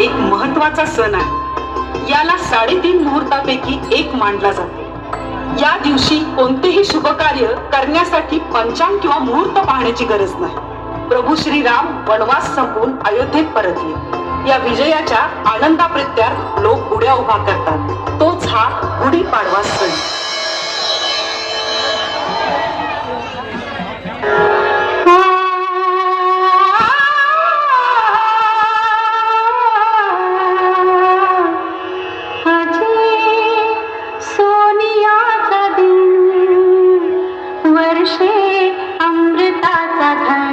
एक महत्त्वाचा सण आहे. याला साडेतीन मुहूर्तापैकी एक मानला जातो. या दिवशी कोणतेही शुभ कार्य करण्यासाठी पंचांग किंवा मुहूर्त पाहण्याची गरज नाही. प्रभू श्रीराम वनवास संपून अयोध्येत परतले. या विजयाच्या आनंदाप्रित्यार्थ लोक गुड्या उभा करतात. तोच हा गुढीपाडवा सण. রাধা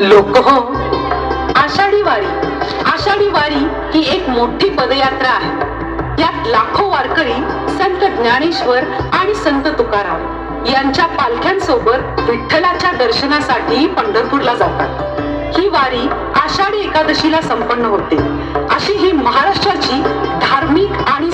लोक. हो आषाढी वारी आषाढी वारी ही एक मोठी पदयात्रा आहे. यात लाखो वारकरी संत ज्ञानेश्वर आणि संत तुकाराम यांच्या पालख्यांसोबत विठ्ठलाच्या दर्शनासाठी पंढरपूरला जातात. ही वारी आषाढी एकादशीला संपन्न होते. अशी ही महाराष्ट्राची धार्मिक आणि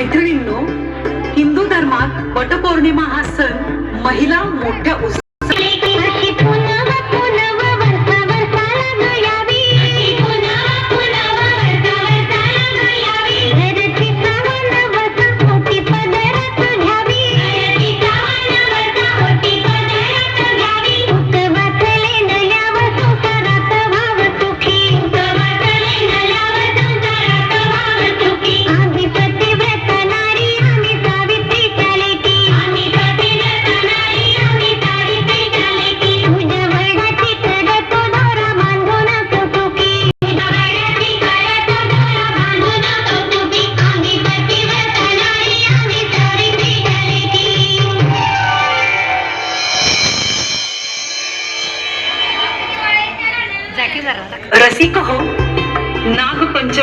मैत्रिणींनो हिंदू धर्मात वटपौर्णिमा हा सण महिला मोठ्या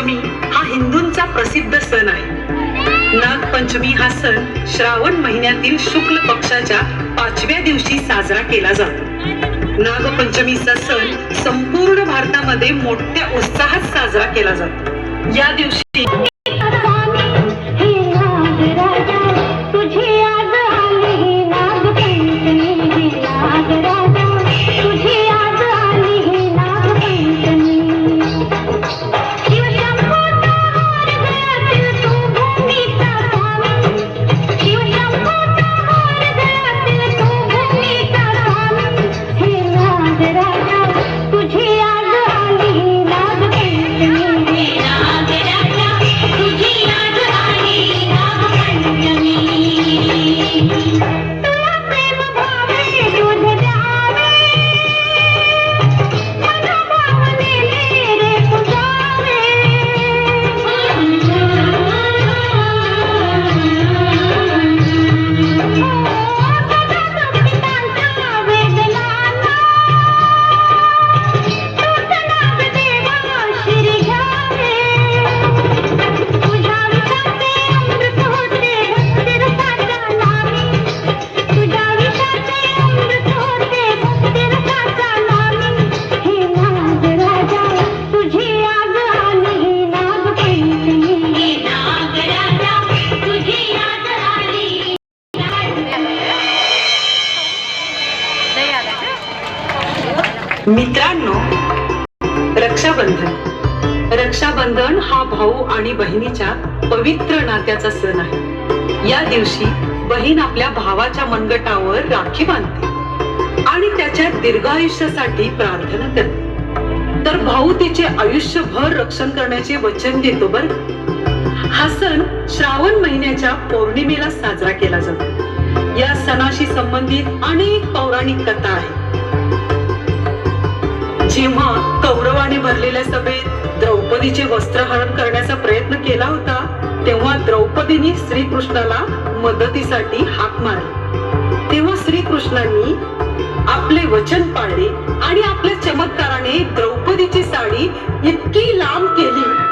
नागपंचमी हा हिंदूंचा प्रसिद्ध सण आहे. नागपंचमी हा सण श्रावण महिन्यातील शुक्ल पक्षाच्या पाचव्या दिवशी साजरा केला जातो. नागपंचमीचा सण संपूर्ण भारतामध्ये मोठ्या उत्साहात साजरा केला जातो. या दिवशी रक्षाबंधन. रक्षाबंधन हा भाऊ आणि बहिणीच्या पवित्र नात्याचा सण आहे. या दिवशी बहीण आपल्या भावाच्या मनगटावर राखी बांधते आणि त्याच्या दीर्घायुष्यासाठी प्रार्थना करते. तर भाऊ तिचे आयुष्यभर रक्षण करण्याचे वचन देतो बर हा सण श्रावण महिन्याच्या पौर्णिमेला साजरा केला जातो. या सणाशी संबंधित अनेक पौराणिक कथा आहेत. जेव्हा कौरवाने भरलेल्या सभेत द्रौपदीचे वस्त्रहरण करण्याचा प्रयत्न केला होता तेव्हा द्रौपदीने श्रीकृष्णाला मदतीसाठी हाक मारली. तेव्हा श्रीकृष्णांनी आपले वचन पाळले आणि आपल्या चमत्काराने द्रौपदीची साडी इतकी लांब केली.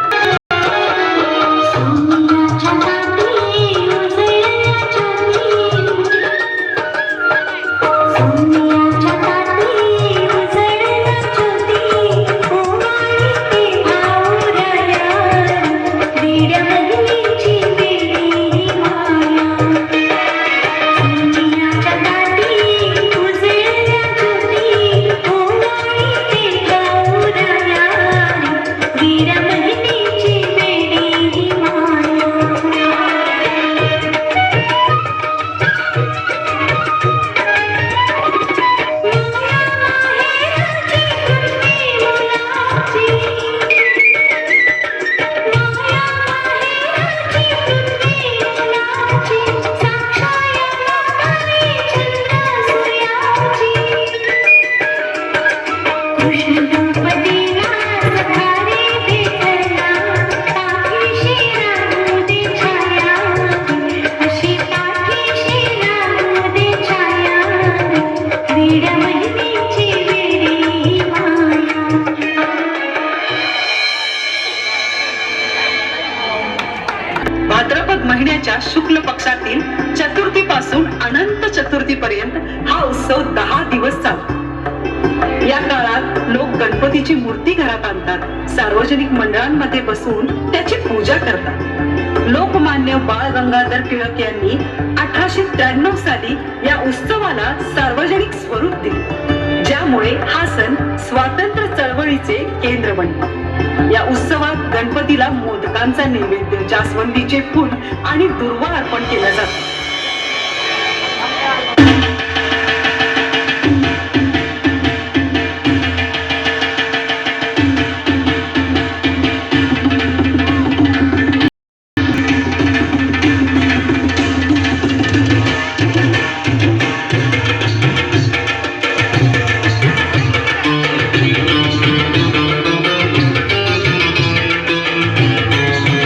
महिन्याच्या शुक्ल पक्षातील चतुर्थी पासून अनंत चतुर्थी पर्यंत हा उत्सव दहा दिवस चालतो. या काळात लोक गणपतीची मूर्ती घरात आणतात. सार्वजनिक मंडळांमध्ये बसून त्याची पूजा करतात. लोकमान्य बाळ गंगाधर टिळक यांनी अठराशे त्र्याण्णव साली या उत्सवाला सार्वजनिक स्वरूप दिले. ज्यामुळे हा सण स्वातंत्र्य चळवळीचे केंद्र बनले. या उत्सवात गणपतीला मोदकांचा नैवेद्य जास्वंदीचे फूल आणि दुर्वा अर्पण केलं जातो.